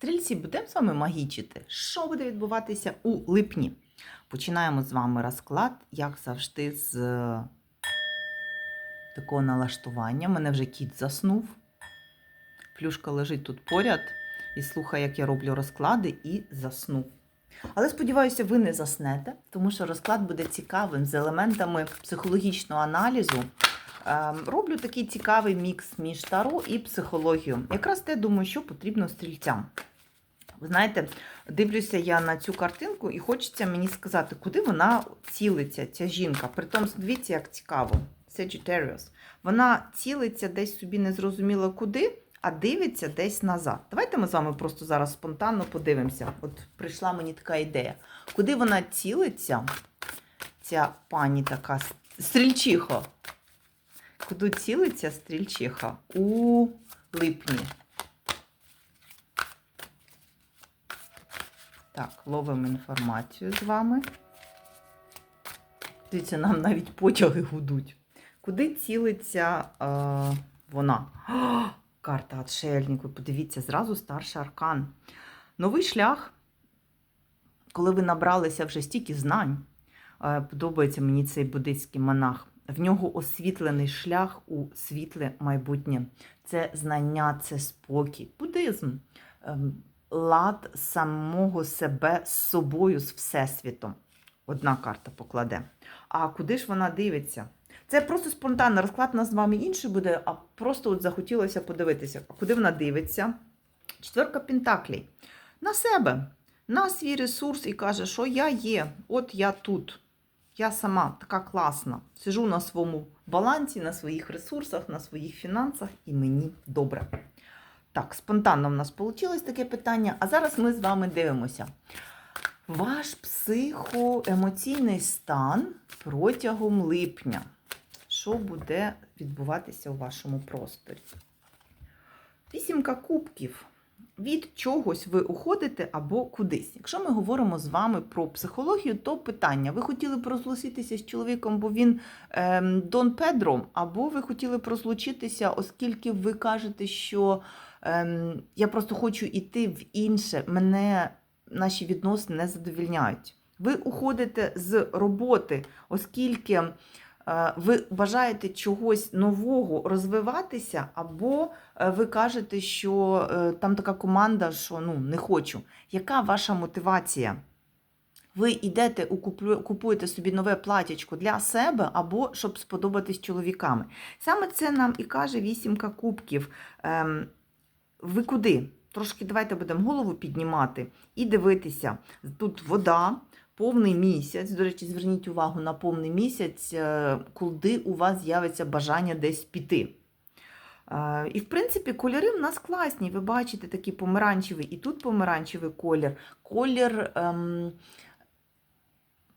Стрільці, будемо з вами магічити. Що буде відбуватися у липні? Починаємо з вами розклад, як завжди, з е, такого налаштування. Мене вже кіт заснув. Плюшка лежить тут поряд і слухає, як я роблю розклади, і заснув. Але сподіваюся, ви не заснете, тому що розклад буде цікавим з елементами психологічного аналізу. Ем, Роблю такий цікавий мікс між таро і психологією. Якраз те думаю, що потрібно стрільцям. Ви знаєте, дивлюся я на цю картинку і хочеться мені сказати, куди вона цілиться, ця жінка. Притом, дивіться, як цікаво. Sagittarius. Вона цілиться десь собі незрозуміло куди, а дивиться десь назад. Давайте ми з вами просто зараз спонтанно подивимося. От прийшла мені така ідея. Куди вона цілиться, ця пані така стрільчиха? Куди цілиться стрільчиха? У липні. Так, ловимо інформацію з вами. Дивіться, нам навіть потяги гудуть. Куди цілиться е, вона? О, карта отшельник. Ви подивіться, зразу старший аркан. Новий шлях, коли ви набралися вже стільки знань, е, подобається мені цей буддийський монах. В нього освітлений шлях у світле майбутнє. Це знання, це спокій. Буддизм. Ем, лад самого себе з собою, з Всесвітом. Одна карта покладе. А куди ж вона дивиться? Це просто спонтанний розклад у нас з вами інший буде, а просто от захотілося подивитися, куди вона дивиться. Четверка Пентаклей. На себе, на свій ресурс і каже, що я є, от я тут. Я сама така класна. Сижу на своєму балансі, на своїх ресурсах, на своїх фінансах, і мені добре. Так, спонтанно в нас вийшло таке питання. А зараз ми з вами дивимося. Ваш психоемоційний стан протягом липня. Що буде відбуватися у вашому просторі? Вісімка кубків. Від чогось ви уходите або кудись. Якщо ми говоримо з вами про психологію, то питання: ви хотіли б розлучитися з чоловіком, бо він ем, Дон Педро, або ви хотіли б розлучитися, оскільки ви кажете, що ем, я просто хочу йти в інше, мене наші відносини не задовільняють. Ви уходите з роботи, оскільки е, ви бажаєте чогось нового розвиватися, або е, ви кажете, що е, там така команда, що ну не хочу. Яка ваша мотивація? Ви йдете, купуєте собі нове платячко для себе або щоб сподобатись чоловіками. Саме це нам і каже вісімка кубків. Ем, ви куди? Трошки давайте будемо голову піднімати і дивитися. Тут вода, повний місяць. До речі, зверніть увагу на повний місяць, е, куди у вас з'явиться бажання десь піти. Е, І, в принципі, кольори в нас класні. Ви бачите такий помаранчевий, і тут помаранчевий колір, колір ем,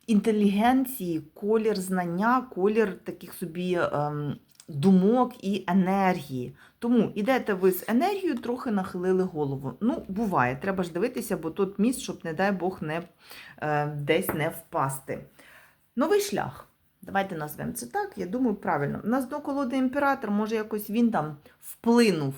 інтелігенції, колір знання, колір таких собі ем, думок і енергії. Тому ідете ви з енергією, трохи нахилили голову. Ну, буває, треба ж дивитися, бо тут міст, щоб, не дай Бог, не, е, десь не впасти. Новий шлях. Давайте назвемо це так, я думаю, правильно. У нас до колоди імператор, може, якось він там вплинув.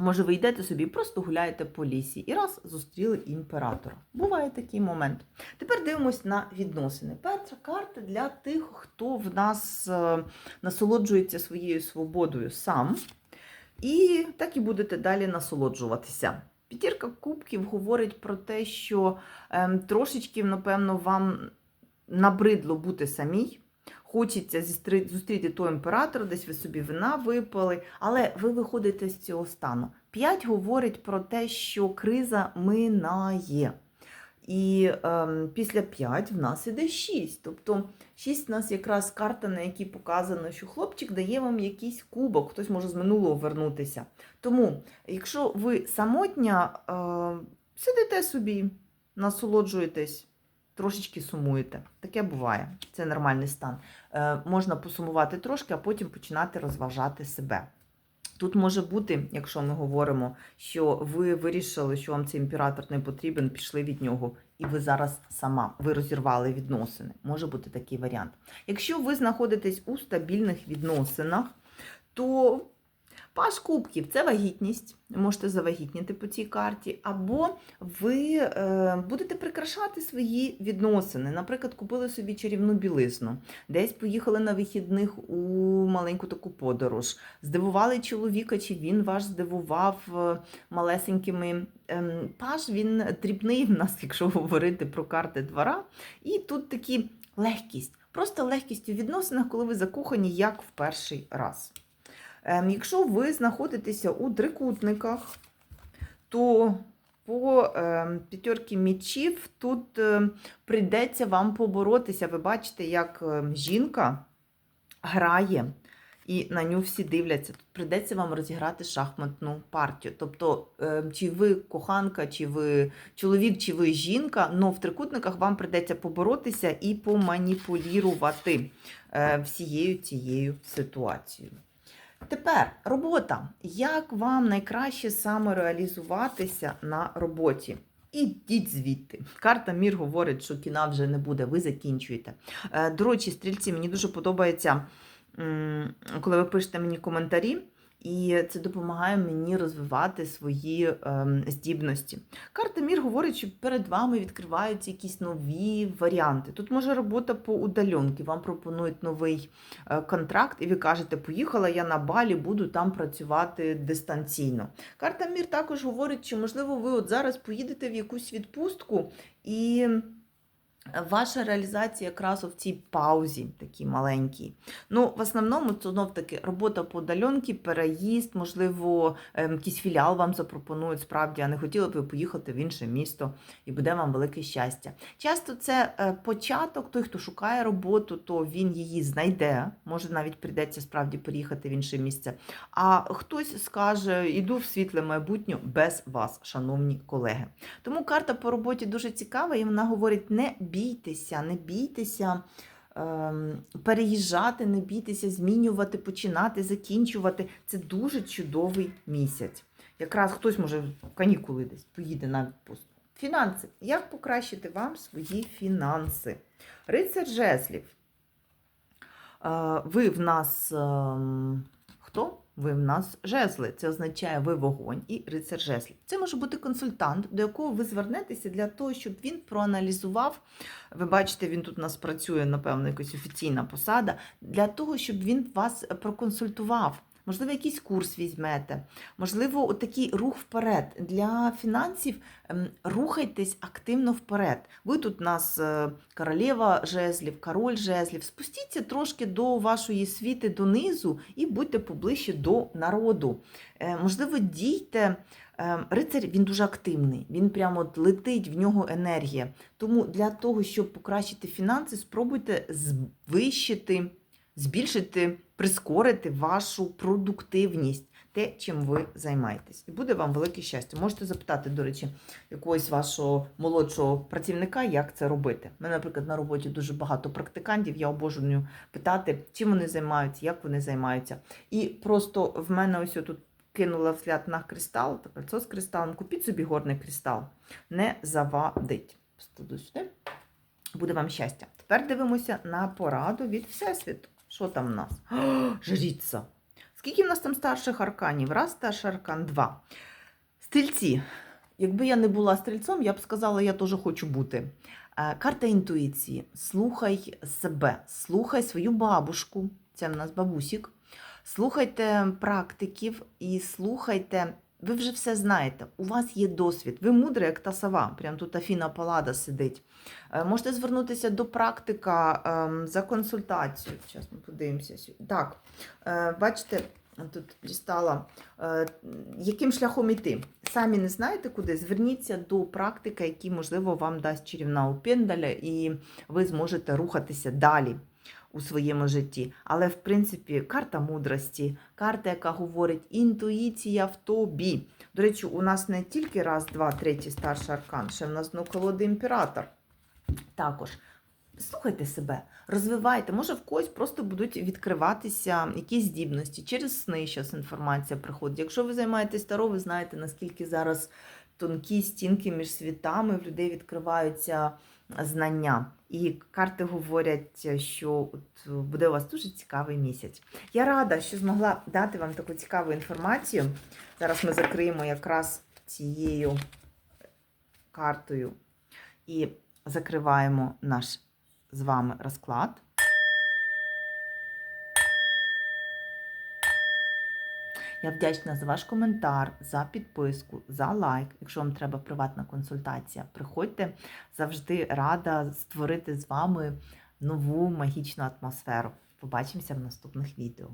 Може, ви йдете собі, просто гуляєте по лісі і раз зустріли імператора. Буває такий момент. Тепер дивимось на відносини. Перша карта для тих, хто в нас е, насолоджується своєю свободою сам. І так і будете далі насолоджуватися. П'ятірка кубків говорить про те, що ем, трошечки, напевно, вам набридло бути самій. Хочеться зустріти того імператора, десь ви собі вина випали, але ви виходите з цього стану. П'ять говорить про те, що криза минає. І ем, після 5 в нас іде 6. Тобто 6 в нас якраз карта, на якій показано, що хлопчик дає вам якийсь кубок, хтось може з минулого вернутися. Тому, якщо ви самотня, е, сидите собі, насолоджуєтесь, трошечки сумуєте. Таке буває. Це нормальний стан. Е, можна посумувати трошки, а потім починати розважати себе. Тут може бути, якщо ми говоримо, що ви вирішили, що вам цей імператор не потрібен, пішли від нього, і ви зараз сама ви розірвали відносини. Може бути такий варіант. Якщо ви знаходитесь у стабільних відносинах, то Паш кубків це вагітність. Можете завагітніти по цій карті, або ви е, будете прикрашати свої відносини. Наприклад, купили собі чарівну білизну, десь поїхали на вихідних у маленьку таку подорож, здивували чоловіка, чи він вас здивував е, малесенькими. Ем, Паш він дрібний в нас, якщо говорити про карти двора. І тут такі легкість, просто легкість у відносинах, коли ви закохані як в перший раз. Ем, Якщо ви знаходитеся у трикутниках, то по ем, п'ятерки мічів тут ем, прийдеться вам поборотися. Ви бачите, як жінка грає, і на нього всі дивляться. Тут прийдеться вам розіграти шахматну партію. Тобто, чи ви коханка, чи ви чоловік, чи ви жінка, але в трикутниках вам прийдеться поборотися і поманіпулірувати е, всією цією ситуацією. Тепер робота. Як вам найкраще самореалізуватися на роботі? Ідіть звідти. Карта Мір говорить, що кіна вже не буде, ви закінчуєте. Е, До речі, стрільці, мені дуже подобається, коли ви пишете мені коментарі, і це допомагає мені розвивати свої ем, здібності. Карта Мір говорить, що перед вами відкриваються якісь нові варіанти. Тут може робота по удаленки, вам пропонують новий е, контракт, і ви кажете, поїхала я на балі, буду там працювати дистанційно. Карта Мір також говорить, що, можливо, ви от зараз поїдете в якусь відпустку і. Ваша реалізація якраз в цій паузі, такій маленькій. Ну, в основному це знов таки робота по удаленці, переїзд, можливо, ем, якийсь філіал вам запропонують справді, а не хотіли б ви поїхати в інше місто, і буде вам велике щастя. Часто це е, початок, той, хто шукає роботу, то він її знайде. Може, навіть прийдеться справді переїхати в інше місце. А хтось скаже: іду в світле майбутнє без вас, шановні колеги. Тому карта по роботі дуже цікава, і вона говорить: не бійтеся, не бійтеся. ем, Переїжджати, не бійтеся, змінювати, починати, закінчувати. Це дуже чудовий місяць. Якраз хтось може в канікули десь поїде на відпустку. Фінанси. Як покращити вам свої фінанси? Рицар жезлів. Е, Ви в нас ем, хто? Ви в нас жезли. Це означає ви вогонь і рицар жезлів. Це може бути консультант, до якого ви звернетеся для того, щоб він проаналізував. Ви бачите, він тут у нас працює, напевно, якась офіційна посада, для того, щоб він вас проконсультував. Можливо, якийсь курс візьмете, можливо, такий рух вперед. Для фінансів ем, рухайтесь активно вперед. Ви тут у нас е, королева жезлів, король жезлів. Спустіться трошки до вашої світи донизу і будьте поближче до народу. Е, Можливо, дійте. Е, Рицар він дуже активний, він прямо от летить, в нього енергія. Тому для того, щоб покращити фінанси, спробуйте звищити, збільшити, прискорити вашу продуктивність, те, чим ви займаєтесь. І буде вам велике щастя. Можете запитати, до речі, якогось вашого молодшого працівника, як це робити. У мене, наприклад, на роботі дуже багато практикантів, я обожнюю питати, чим вони займаються, як вони займаються. І просто в мене ось тут кинула взгляд на кристал, та кольцо з кристалом. Купіть собі горний кристал. Не завадить. Буде вам щастя. Тепер дивимося на пораду від Всесвіту. Що там у нас? Жріця. Скільки в нас там старших арканів? Раз старший аркан, два. Стрільці. Якби я не була стрільцом, я б сказала, я теж хочу бути. Е, Карта інтуїції. Слухай себе, слухай свою бабушку. Це в нас бабусік. Слухайте практиків і слухайте. Ви вже все знаєте, у вас є досвід, ви мудрі, як та сова. Прям тут Афіна Палада сидить. Е, Можете звернутися до практика ем, за консультацією. Зараз ми подивимося. Так, е, бачите, тут дістала, е, яким шляхом іти. Самі не знаєте куди, зверніться до практика, який, можливо, вам дасть чарівна опендаля, і ви зможете рухатися далі у своєму житті. Але, в принципі, карта мудрості, карта, яка говорить інтуїція в тобі. До речі, у нас не тільки раз, два, третій старший аркан, ще в нас ну, колоди імператор. Також. Слухайте себе, розвивайте. Може, в когось просто будуть відкриватися якісь здібності. Через сни зараз інформація приходить. Якщо ви займаєтесь таро, ви знаєте, наскільки зараз тонкі стінки між світами, в людей відкриваються знання. І карти говорять, що от буде у вас дуже цікавий місяць. Я рада, що змогла дати вам таку цікаву інформацію. Зараз ми закриємо якраз цією картою і закриваємо наш з вами розклад. Я вдячна за ваш коментар, за підписку, за лайк. Якщо вам треба приватна консультація, приходьте завжди рада створити з вами нову магічну атмосферу. Побачимося в наступних відео.